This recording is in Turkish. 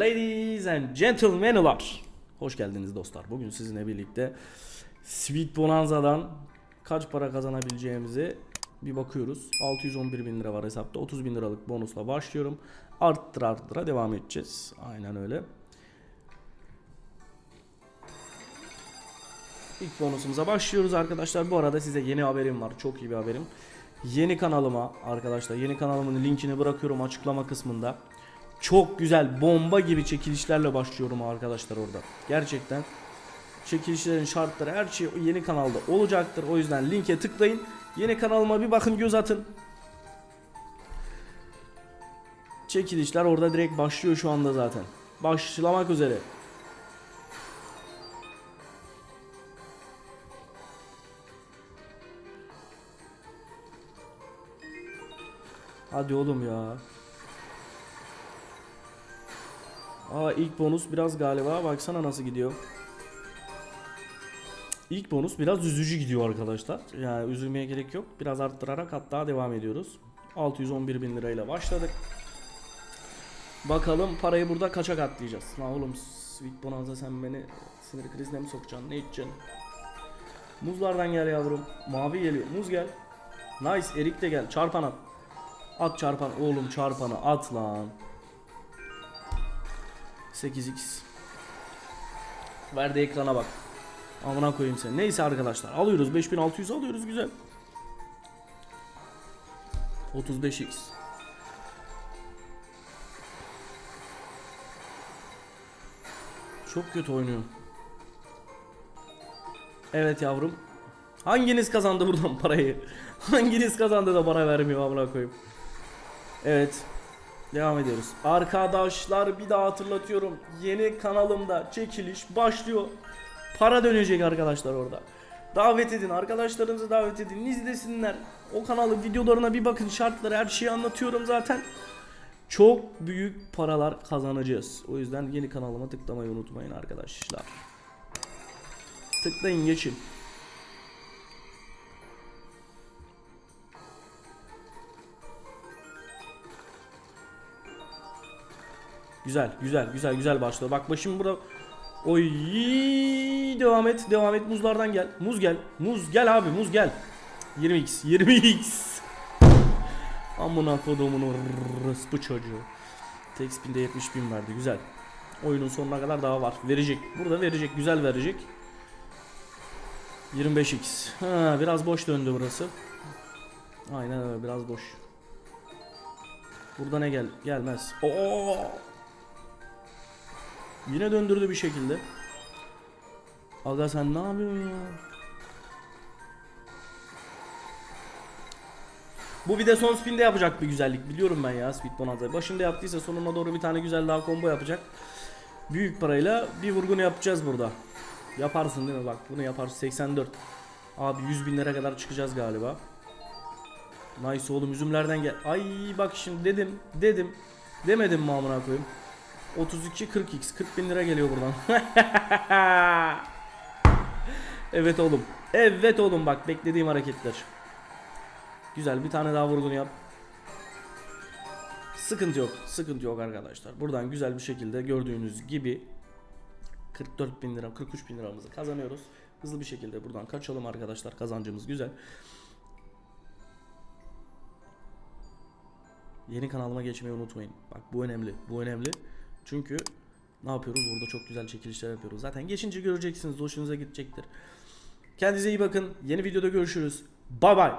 and gentlemen'lar. Hoş geldiniz dostlar. Bugün sizinle birlikte Sweet Bonanza'dan kaç para kazanabileceğimizi bir bakıyoruz. 611 bin lira var hesapta. 30 bin liralık bonusla başlıyorum. Arttıra arttıra devam edeceğiz. Aynen öyle. İlk bonusumuza başlıyoruz arkadaşlar. Bu arada size yeni haberim var. Çok iyi bir haberim. Yeni kanalıma arkadaşlar yeni kanalımın linkini bırakıyorum açıklama kısmında. Çok güzel bomba gibi çekilişlerle başlıyorum arkadaşlar orada. Gerçekten çekilişlerin şartları her şey yeni kanalda olacaktır. O yüzden linke tıklayın. Yeni kanalıma bir bakın göz atın. Çekilişler orada direkt başlıyor şu anda zaten. Başlamak üzere. Hadi oğlum ya. Aa ilk bonus biraz galiba baksana nasıl gidiyor. İlk bonus biraz üzücü gidiyor arkadaşlar. Yani üzülmeye gerek yok. Biraz arttırarak hatta devam ediyoruz. 611 bin lirayla başladık. Bakalım parayı burada kaça katlayacağız. Lan oğlum Sweet Bonanza sen beni sinir krizine mi sokacaksın? Ne içeceksin? Muzlardan gel yavrum. Mavi geliyor. Muz gel. Nice. Erik de gel. Çarpan at. At çarpan. Oğlum çarpanı at lan. 8x. Verdi ekrana bak. Amına koyayım sen. Neyse arkadaşlar alıyoruz 5600 alıyoruz güzel. 35x. Çok kötü oynuyor. Evet yavrum. Hanginiz kazandı buradan parayı? Hanginiz kazandı da bana vermiyor amına koyayım. Evet. Devam ediyoruz. Arkadaşlar bir daha hatırlatıyorum. Yeni kanalımda çekiliş başlıyor. Para dönecek arkadaşlar orada. Davet edin arkadaşlarınızı davet edin izlesinler. O kanalı videolarına bir bakın şartları her şeyi anlatıyorum zaten. Çok büyük paralar kazanacağız. O yüzden yeni kanalıma tıklamayı unutmayın arkadaşlar. Tıklayın geçin. Güzel, güzel, güzel, güzel başladı. Bak başım burada. Oy, devam et, devam et. Muzlardan gel. Muz gel. Muz gel abi, muz gel. 20x, 20x. Amına kodumun bu çocuğu. Tek spinde 70 bin verdi. Güzel. Oyunun sonuna kadar daha var. Verecek. Burada verecek. Güzel verecek. 25x. Ha, biraz boş döndü burası. Aynen öyle. Biraz boş. Burada ne gel? Gelmez. Oo! Yine döndürdü bir şekilde. Aga sen ne yapıyorsun ya? Bu bir de son spinde yapacak bir güzellik. Biliyorum ben ya Sweet Bonanza. Başında yaptıysa sonuna doğru bir tane güzel daha combo yapacak. Büyük parayla bir vurgun yapacağız burada. Yaparsın değil mi? Bak bunu yaparsın. 84. Abi 100 bin lira kadar çıkacağız galiba. Nice oğlum üzümlerden gel. Ay bak şimdi dedim. Dedim. Demedim mi amına koyayım? 32 40x 40 bin lira geliyor buradan. evet oğlum. Evet oğlum bak beklediğim hareketler. Güzel bir tane daha vurgun yap. Sıkıntı yok. Sıkıntı yok arkadaşlar. Buradan güzel bir şekilde gördüğünüz gibi 44 bin lira 43 bin liramızı kazanıyoruz. Hızlı bir şekilde buradan kaçalım arkadaşlar. Kazancımız güzel. Yeni kanalıma geçmeyi unutmayın. Bak bu önemli. Bu önemli. Çünkü ne yapıyoruz? Burada çok güzel çekilişler yapıyoruz. Zaten geçince göreceksiniz. Hoşunuza gidecektir. Kendinize iyi bakın. Yeni videoda görüşürüz. Bay bay.